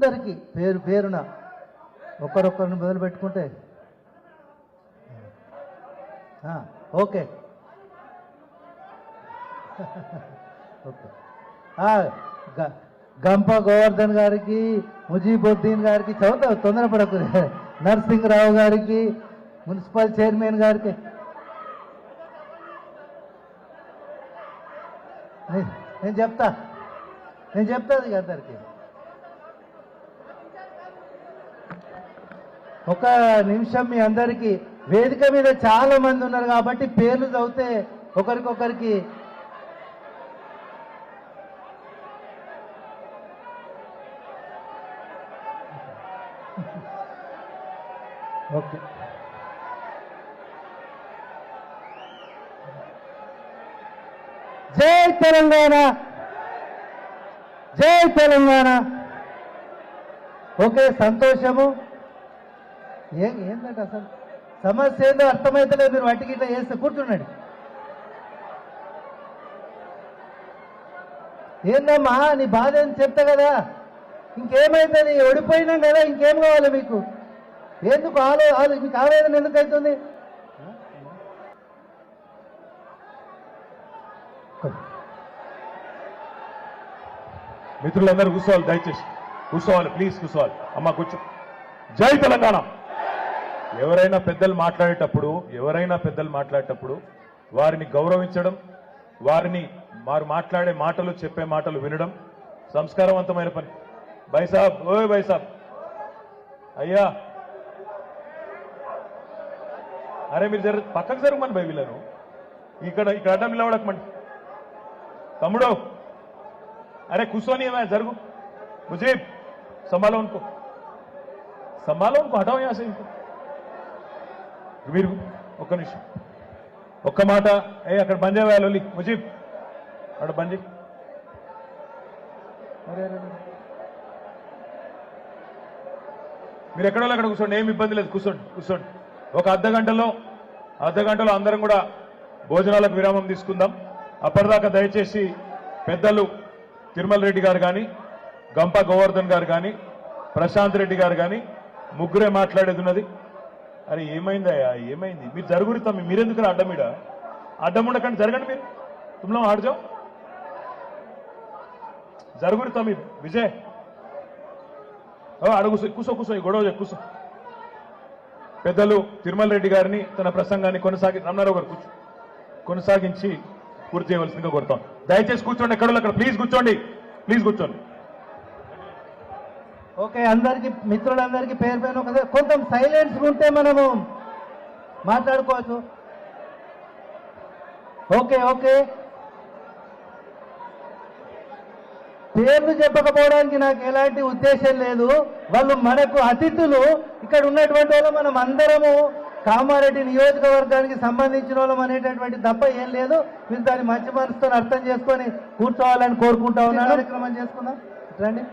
అందరికీ పేరు పేరున ఒకరొకరిని మొదలు పెట్టుకుంటే ఆ, ఓకే. ఓకే. గంప గోవర్ధన్ గారికి ముజీబుద్దీన్ గారికి చదువుతా తొందరపడకు. నరసింహరావు గారికి మున్సిపల్ చైర్మన్ గారికి. నేను చెప్తా. నేను చెప్తాది అందరికీ అందరికి. ఒక నిమిషం మీ అందరికీ వేదిక మీద చాలా మంది ఉన్నారు కాబట్టి పేర్లు చదివితే ఒకరికొకరికి. ఓకే. జై తెలంగాణ! జై తెలంగాణ! ఓకే సంతోషము. ఏం ఏంటంటే అసలు? సమస్య ఏందో అర్థమైతలేదు. మీరు వాటికి ఇట్లా చేస్తే కూర్చున్నాడు. ఏందమ్మా నీ బాధ అని చెప్తా కదా? ఇంకేమైతుంది? ఓడిపోయినాం కదా ఇంకేం కావాలి మీకు? ఎందుకు ఆలో ఆలో మీకు ఆవేదన ఎందుకు అవుతుంది? మిత్రులందరూ కూర్చోవాలి దయచేసి. కూర్చోవాలి ప్లీజ్ కూర్చోవాలి. అమ్మ కూర్చో. జై తెలంగాణ. ఎవరైనా పెద్దలు మాట్లాడేటప్పుడు ఎవరైనా పెద్దలు మాట్లాడేటప్పుడు వారిని గౌరవించడం వారిని వారు మాట్లాడే మాటలు చెప్పే మాటలు వినడం సంస్కారవంతమైన పని బై సాబ్ ఓయ్ బై సాబ్ అయ్యా అరే మీరు జర పక్కకు జరగమని బై వీళ్ళను ఇక్కడ ఇక్కడ అడ్డం నిలబడకమండి తమ్ముడు अरे खुशो नहीं है मैं जरूर मुझे संभालो उनको संभालो उनको हटाओ यहां से इनको మీరు ఒక్క నిమిషం. ఒక్క మాట. ఏ అక్కడ బంద్ చేయాలి ముజీబ్. అక్కడ బంద్ మీరు ఎక్కడో అక్కడ కూర్చోండి. ఏమి ఇబ్బంది లేదు. కూర్చోండి. కూర్చోండి. ఒక అర్ధ గంటలో అర్ధ గంటలో అందరం కూడా భోజనాలకు విరామం తీసుకుందాం. అప్పటిదాకా దయచేసి పెద్దలు తిరుమల రెడ్డి గారు కానీ గంప గోవర్ధన్ గారు కానీ ప్రశాంత్ రెడ్డి గారు కానీ ముగ్గురే మాట్లాడేది ఉన్నది. అరే ఏమైందయ్యా? ఏమైంది? మీరు జరుగురు తమ్మి మీరెందుకు అడ్డం అడ్డం ఉండకండి జరగండి మీరు. తుమ్లో ఆడజాం జరుగురు తమ్మి విజయ్. అడుగు కూసో కూసో ఈ గొడవ కూసో. పెద్దలు తిరుమల రెడ్డి గారిని తన ప్రసంగాన్ని కొనసాగి రమణారావు గారు కూర్చో. కొనసాగించి పూర్తి చేయవలసిందిగా కోరుతాం. దయచేసి కూర్చోండి ఎక్కడో అక్కడ? ప్లీజ్ కూర్చోండి. ప్లీజ్ కూర్చోండి. ఓకే అందరికి మిత్రులందరికీ పేరు ఒక కొంచెం సైలెన్స్ ఉంటే మనము మాట్లాడుకోవచ్చు. Okay okay. పేర్లు చెప్పకపోవడానికి నాకు ఎలాంటి ఉద్దేశం లేదు. వాళ్ళు మనకు అతిథులు. ఇక్కడ ఉన్నటువంటి వాళ్ళు మనం అందరము కామారెడ్డి నియోజకవర్గానికి సంబంధించిన వాళ్ళం అనేటటువంటి తప్ప ఏం లేదు. మీరు దాన్ని మంచి మనసుతో అర్థం చేసుకొని కూర్చోవాలని కోరుకుంటా ఉన్నాను. కార్యక్రమం చేసుకుందాం. రండి.